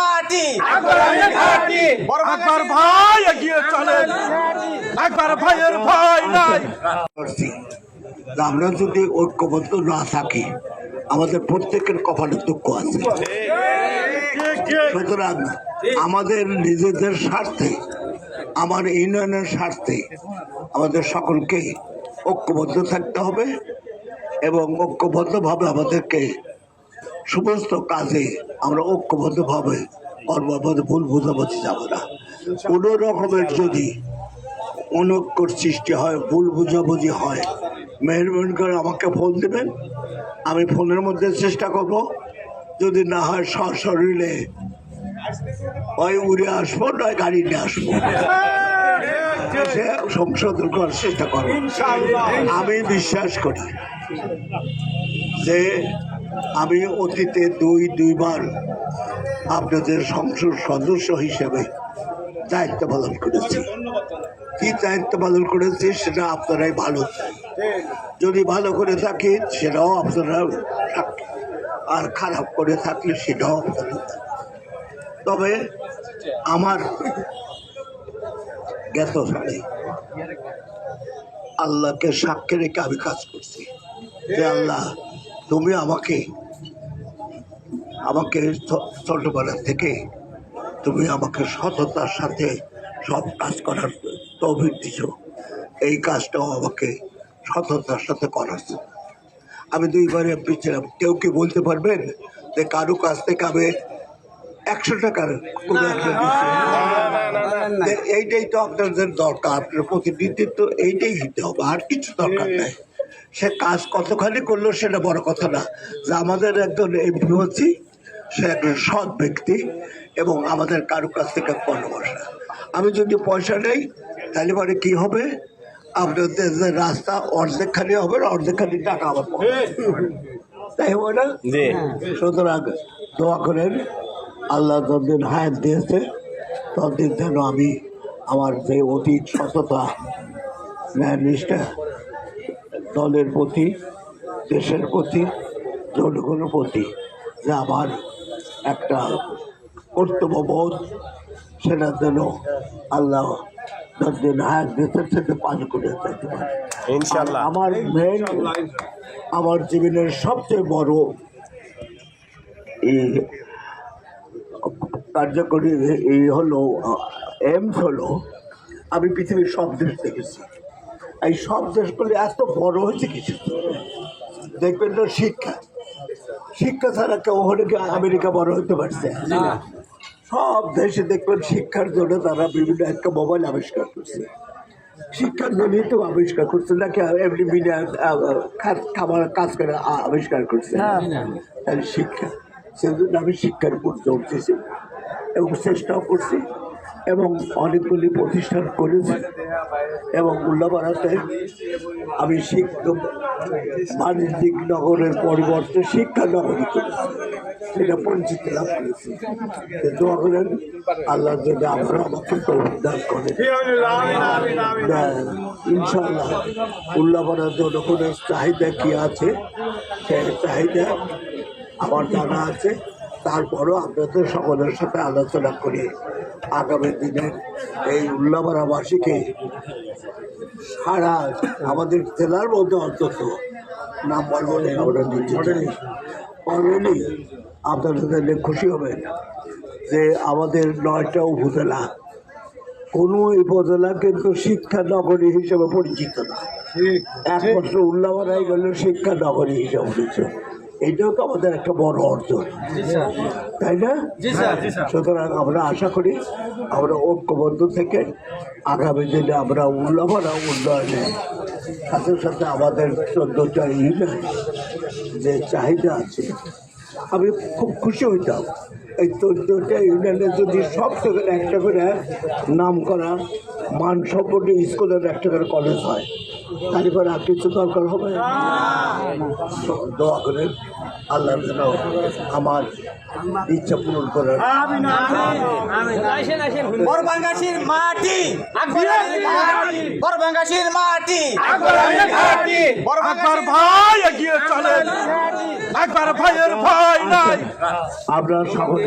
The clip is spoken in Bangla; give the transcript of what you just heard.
মাটি। একবার ভাই এগিয়ে চলেন। ভাইয়ের ভাই নাই। আমরা যদি ঐক্যবদ্ধ না থাকি আমাদের প্রত্যেকের কপালে দুঃখ আছে। সুতরাং আমাদের নিজেদের স্বার্থে আমার ইউনিয়নের স্বার্থে আমাদের সকলকে ঐক্যবদ্ধ থাকতে হবে এবং ঐক্যবদ্ধভাবে আমাদেরকে সমস্ত কাজে আমরা ঐক্যবদ্ধভাবে আমাদের ভুল বোঝাবুঝি যাবে না। কোনো রকমের যদি অনৈক্যর সৃষ্টি হয় ভুল বোঝাবুঝি হয় মেহরবানি করে আমাকে ফোন দেবেন আমি ফোনের মধ্যে চেষ্টা করব। যদি না হয় সশরীরে ওই উড়ে আসব নয় গাড়ি নিয়ে আসব। সে সংশোধন করার চেষ্টা করব। আমি বিশ্বাস করি যে আমি অতীতে দুই, দুইবার আপনাদের সংসদ সদস্য হিসেবে দায়িত্ব পালন করেছি কি দায়িত্ব পালন করেছি সেটা আপনারাই ভালো যদি ভালো করে থাকি সেটাও আপনারা। আর খারাপ করে থাকলে সেটাও আপনারা। তবে আমার জ্ঞাত সাড়ে আল্লাহকে সাক্ষী রেখে আমি কাজ করছি যে আল্লাহ তুমি আমাকে আমাকে ছোটবেলা থেকে তুমি আমাকে সততার সাথে সব কাজ করার তৌফিক দিছ। এই কাজটাও আমাকে সততার সাথে করাচ্ছে। আমি দুইবার এমপি ছিলাম। কেউ কি বলতে পারবেন যে কারও কাছ থেকে আমি একশো টাকার কোনো একটা এইটাই তো আপনাদের দরকার। আপনার প্রতিনিধিত্ব এইটাই দিতে হবে। আর কিছু দরকার নাই। সে কাজ কতখানি করল সেটা বড় কথা না। যে আমাদের একজন এমপি হচ্ছি সে একজন সৎ ব্যক্তি এবং আমাদের কারও কাছ থেকে পণ্য বসা আমি যদি পয়সা নেই তাহলে পরে কি হবে? আপনাদের যে রাস্তা অর্ধেকখানি হবে অর্ধেকখানি টাকা আমার তাই হবে না? সুতরাং দোয়া করেন আল্লাহ যতদিন হায়াত দিয়েছে ততদিন যেন আমি আমার যে অতীত সততা ন্যায় নিষ্ঠা দলের প্রতি দেশের প্রতি জনগণের প্রতি যে আমার একটা কর্তব্যবোধ সেটা যেন আল্লাহ যতদিন হায়াত দিতে সেটা পালন করে যেতে পারে। ইনশাল্লাহ আমার মেন আমার জীবনের সবচেয়ে বড় এই কার্যকরী এই হলো এমস হলো আমি পৃথিবীর সব দেশ দেখেছি। এই সব দেশগুলি এত বড় হয়েছে কিছু দেখবেন তো শিক্ষা। শিক্ষা ছাড়া কেউ হলে আমেরিকা বড় হতে পারছে? সব দেশে দেখবেন শিক্ষার জন্য তারা বিভিন্ন একটা মোবাইল আবিষ্কার করছে। শিক্ষার জন্যই তো আবিষ্কার করছে নাকি এমনি বিনা খাবার কাজ করে আবিষ্কার করছে? তাহলে শিক্ষা সেজন্য আমি শিক্ষার উপর জোর দিয়েছি এবং চেষ্টাও করছি। এবং অনেকগুলি প্রতিষ্ঠান করেছি এবং উল্লাপাড়াতে আমি শিক্ষা বাণিজ্যিক নগরের পরিবর্তে শিক্ষা নগরী করেছি। সেটা পরিচিতি লাভ করেছি। তো দোয়া করেন আল্লাহ যদি আমরা আমাকে তৌফিক করেন। ইনশাল্লাহ উল্লাপাড়ার জনগণের চাহিদা কি আছে সেই চাহিদা আমার জানা আছে। তারপরও আপনাদের সকলের সাথে আলোচনা করে। আগামী দিনের এই উল্লাপাড়াবাসীকে সারা আমাদের জেলার মধ্যে অন্তত নাম বলব আমরা নিতে চাই। অলরেডি আপনারা তাহলে খুশি হবেন যে আমাদের নয়টা উপজেলা কোনো উপজেলা কিন্তু শিক্ষা নগরী হিসেবে পরিচিত না। একমাত্র উল্লাপাড়ায় গেলে শিক্ষা নগরী হিসেবে পরিচিত। এটাও তো আমাদের একটা বড় অর্জন। তাই না? সুতরাং আমরা আশা করি আমরা ঐক্যবদ্ধ থেকে আগামী দিনে আমরা উল্লাপাড়া উন্নয়নে সাথে সাথে আমাদের চোদ্দটা ইউনিয়ন যে চাহিদা আছে আমি খুব খুশি হইতাম। এই চোদ্দটা ইউনিয়নে যদি সব থেকে একটা করে নাম করা মান সম্পন্ন স্কুলের একটা করে কলেজ হয় তারপর আর কিছু দরকার হবে দোয়া করেন আল্লাহ আমার ইচ্ছা পূরণ করেন। বরবাঙ্গাসির মাটি। বরবাঙ্গাসির মাটি। আকবর ভাই এগিয়ে চলেন আকবর ভাইয়ের ভাই নাই। আপনার সকলে